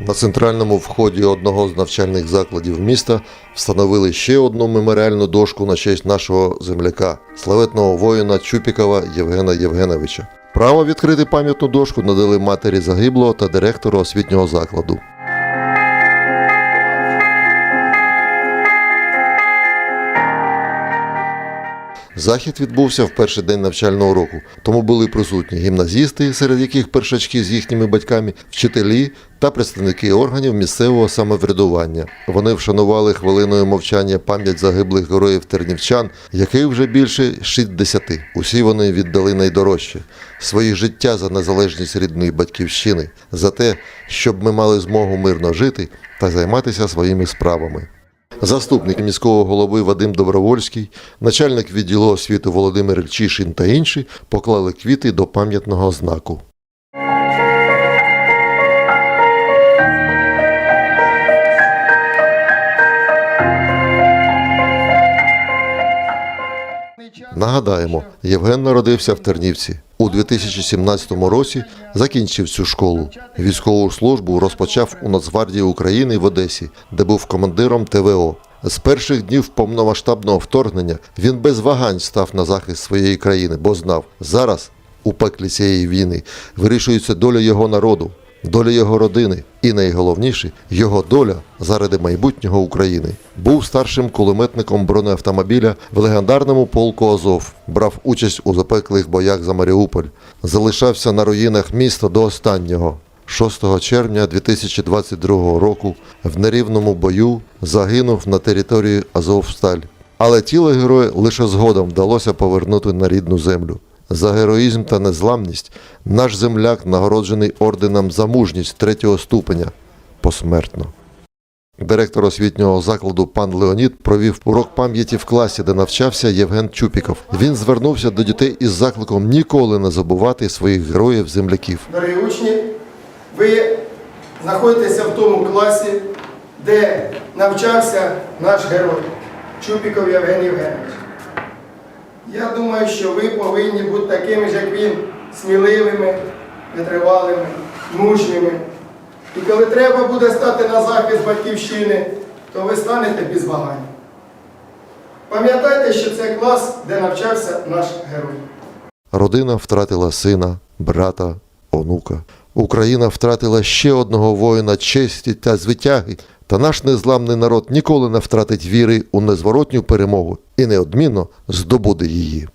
На центральному вході одного з навчальних закладів міста встановили ще одну меморіальну дошку на честь нашого земляка, славетного воїна Чупікова Євгена Євгеновича. Право відкрити пам'ятну дошку надали матері загиблого та директору освітнього закладу. Захід відбувся в перший день навчального року, тому були присутні гімназісти, серед яких першачки з їхніми батьками, вчителі та представники органів місцевого самоврядування. Вони вшанували хвилиною мовчання пам'ять загиблих героїв тернівчан, яких вже більше 60. Усі вони віддали найдорожче свої життя за незалежність рідної батьківщини, за те, щоб ми мали змогу мирно жити та займатися своїми справами. Заступник міського голови Вадим Добровольський, начальник відділу освіти Володимир Ільчишин та інші поклали квіти до пам'ятного знаку. Нагадаємо, Євген народився в Тернівці. У 2017 році закінчив цю школу. Військову службу розпочав у Нацгвардії України в Одесі, де був командиром ТВО. З перших днів повномасштабного вторгнення він без вагань став на захист своєї країни, бо знав, зараз у пеклі цієї війни вирішується доля його народу, доля його родини і найголовніше його доля заради майбутнього України. Був старшим кулеметником бронеавтомобіля в легендарному полку Азов, брав участь у запеклих боях за Маріуполь, залишався на руїнах міста до останнього. 6 червня 2022 року в нерівному бою загинув на території Азовсталь. Але тіло героя лише згодом вдалося повернути на рідну землю. За героїзм та незламність наш земляк нагороджений орденом за мужність третього ступеня посмертно. Директор освітнього закладу пан Леонід провів урок пам'яті в класі, де навчався Євген Чупіков. Він звернувся до дітей із закликом ніколи не забувати своїх героїв земляків. Дорогі учні, ви знаходитеся в тому класі, де навчався наш герой Чупіков Євген Євгенович. Я думаю, що ви повинні бути такими ж, як він, сміливими, витривалими, мужніми. І коли треба буде стати на захист батьківщини, то ви станете без вагань. Пам'ятайте, що це клас, де навчався наш герой. Родина втратила сина, брата, онука. Україна втратила ще одного воїна честі та звитяги. Та наш незламний народ ніколи не втратить віри у незворотню перемогу і неодмінно здобуде її.